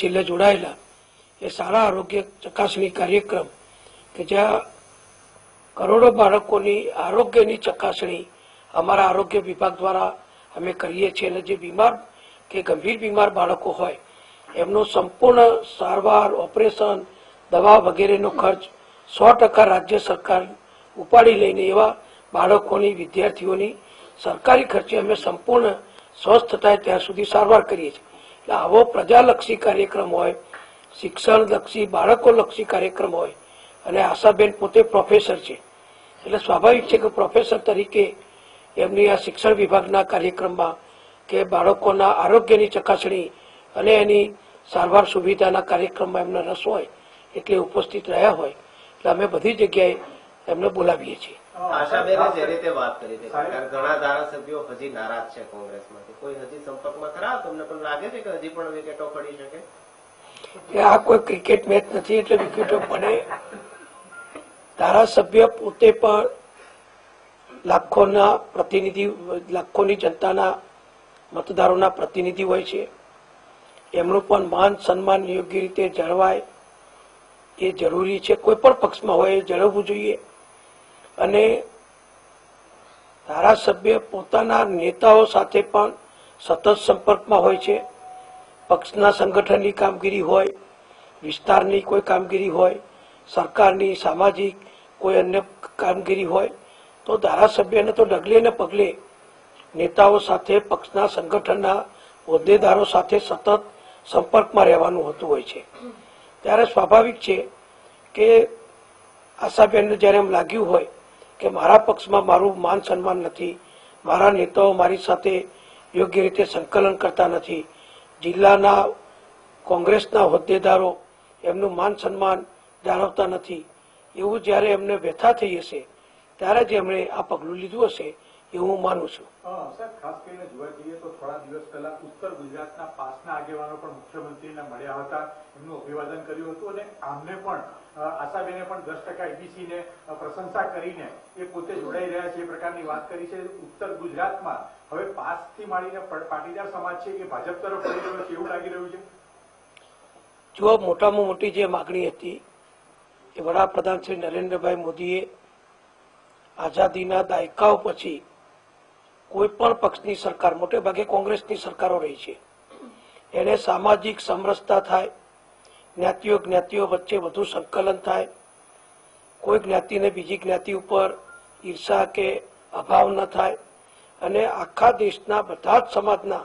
છેલ્લે જોડાયેલા. એ સારા આરોગ્ય ચકાસણી કાર્યક્રમ કે જ્યાં કરોડો બાળકોની આરોગ્યની ચકાસણી અમારા આરોગ્ય વિભાગ દ્વારા અમે કરીએ છીએ અને જે બીમાર કે ગંભીર બીમાર બાળકો હોય, એમનું સંપૂર્ણ સારવાર, ઓપરેશન, દવા વગેરેનો ખર્ચ સો ટકા રાજ્ય સરકાર ઉપાડી લઈને એવા બાળકોની, વિદ્યાર્થીઓની સરકારી ખર્ચે અમે સંપૂર્ણ સ્વસ્થ થાય ત્યાં સુધી સારવાર કરીએ છીએ. એટલે આવો પ્રજાલક્ષી કાર્યક્રમ હોય, શિક્ષણલક્ષી, બાળકોલક્ષી કાર્યક્રમ હોય, અને આશાબેન પોતે પ્રોફેસર છે. એટલે સ્વાભાવિક છે કે પ્રોફેસર તરીકે એમની આ શિક્ષણ વિભાગના કાર્યક્રમમાં કે બાળકોના આરોગ્યની ચકાસણી અને એની સારવાર સુવિધાના કાર્યક્રમમાં એમને રસ હોય, એટલે ઉપસ્થિત રહ્યા હોય. એટલે અમે બધી જગ્યાએ એમને બોલાવીએ છીએ. આશાબેને જે રીતે વાત કરી હતી ઘણા ધારાસભ્યો હજી નારાજ છે કોંગ્રેસમાંથી. કોઈ હજી સંપર્કમાં ખરા? તમને પણ લાગે છે કે હજી પણ વિકેટો પડી શકે કે? આ કોઈ ક્રિકેટ મેચ નથી એટલે વિકેટો પડે. ધારાસભ્ય પોતે પણ લાખોના પ્રતિનિધિ લાખોની જનતાના મતદારોના પ્રતિનિધિ હોય છે. એમનું પણ માન સન્માન યોગ્ય રીતે જળવાય એ જરૂરી છે. કોઈ પણ પક્ષમાં હોય એ જળવવું જોઈએ. અને ધારાસભ્ય પોતાના નેતાઓ સાથે પણ સતત સંપર્કમાં હોય છે. પક્ષના સંગઠનની કામગીરી હોય, વિસ્તારની કોઈ કામગીરી હોય, સરકારની, સામાજિક કોઈ અન્ય કામગીરી હોય, તો ધારાસભ્યને તો ડગલે ને પગલે નેતાઓ સાથે પક્ષના સંગઠનના હોદ્દેદારો સાથે સતત સંપર્કમાં રહેવાનું હોતું હોય છે. ત્યારે સ્વાભાવિક છે કે આશાબેનને જ્યારે એમ લાગ્યું હોય કે મારા પક્ષમાં મારું માન સન્માન નથી. મારા નેતાઓ મારી સાથે યોગ્ય રીતે સંકલન કરતા નથી. જિલ્લાના કોંગ્રેસના હોદ્દેદારો એમનું માન સન્માન જાળવતા નથી. એવું જ્યારે એમને વ્યથા થઈ હશે, ત્યારે જ એમણે આ પગલું લીધું હશે. એવું હું માનું છું. સાહેબ ખાસ કરીને જોવા જઈએ તો થોડા દિવસ પહેલા ઉત્તર ગુજરાતના પાસના આગેવાનો પણ મુખ્યમંત્રીને મળ્યા હતા. એમનું અભિવાદન કર્યું હતું અને આમને પણ આશાબેને પણ દસ ટકા એબીસીને પ્રશંસા કરીને એ પોતે જોડાઈ રહ્યા છે એ પ્રકારની વાત કરી છે. ઉત્તર ગુજરાતમાં હવે પાસથી માંડીને પાટીદાર સમાજ છે એ ભાજપ તરફ વળી રહ્યો છે એવું લાગી રહ્યું છે? જો મોટામાં મોટી જે માગણી હતી એ વડાપ્રધાન શ્રી નરેન્દ્રભાઈ મોદીએ આઝાદીના દાયકાઓ પછી કોઈ પણ પક્ષની સરકાર, મોટે ભાગે કોંગ્રેસની સરકારો રહી છે. એને સામાજિક સમરસતા થાય, જ્ઞાતિઓ જ્ઞાતિઓ વચ્ચે વધુ સંકલન થાય, કોઈ જ્ઞાતિને બીજી જ્ઞાતિ ઉપર ઈર્ષા કે અભાવ ન થાય, અને આખા દેશના બધા જ સમાજના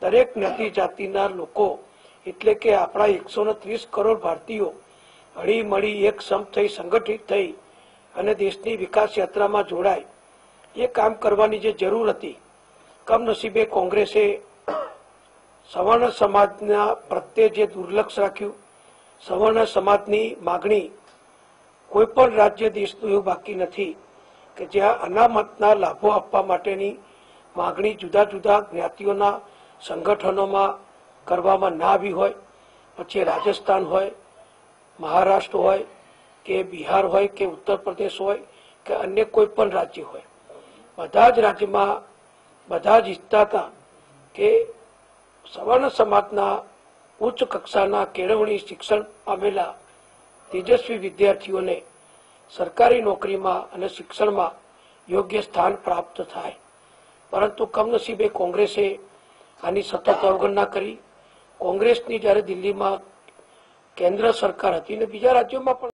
દરેક જ્ઞાતિ જાતિના લોકો, એટલે કે આપણા એકસો ત્રીસ કરોડ ભારતીયો, હળીમળી એક સમ થઈ, સંગઠિત થઈ, અને દેશની વિકાસ યાત્રામાં જોડાય એ કામ કરવાની જે જરૂર હતી, કમનસીબે કોંગ્રેસે સવર્ણ સમાજના પ્રત્યે જે દુર્લક્ષ રાખ્યું, સવર્ણ સમાજની માગણી કોઈ પણ રાજ્ય દેશનું એવું બાકી નથી કે જ્યાં અનામતના લાભો આપવા માટેની માગણી જુદા જુદા જ્ઞાતિઓના સંગઠનોમાં કરવામાં ના આવી હોય, પછી રાજસ્થાન હોય, મહારાષ્ટ્ર હોય, કે બિહાર હોય, કે ઉત્તર પ્રદેશ હોય, કે અન્ય કોઈ પણ રાજ્ય હોય. બધા જ રાજ્યમાં બધા જ ઈચ્છતા હતા કે સવર્ણ સમાજના ઉચ્ચ કક્ષાના કેળવણી શિક્ષણ પામેલા તેજસ્વી વિદ્યાર્થીઓને સરકારી નોકરીમાં અને શિક્ષણમાં યોગ્ય સ્થાન પ્રાપ્ત થાય. પરંતુ કમનસીબે કોંગ્રેસે આની સતત અવગણના કરી. કોંગ્રેસની જ્યારે દિલ્હીમાં કેન્દ્ર સરકાર હતી ને બીજા રાજ્યોમાં પણ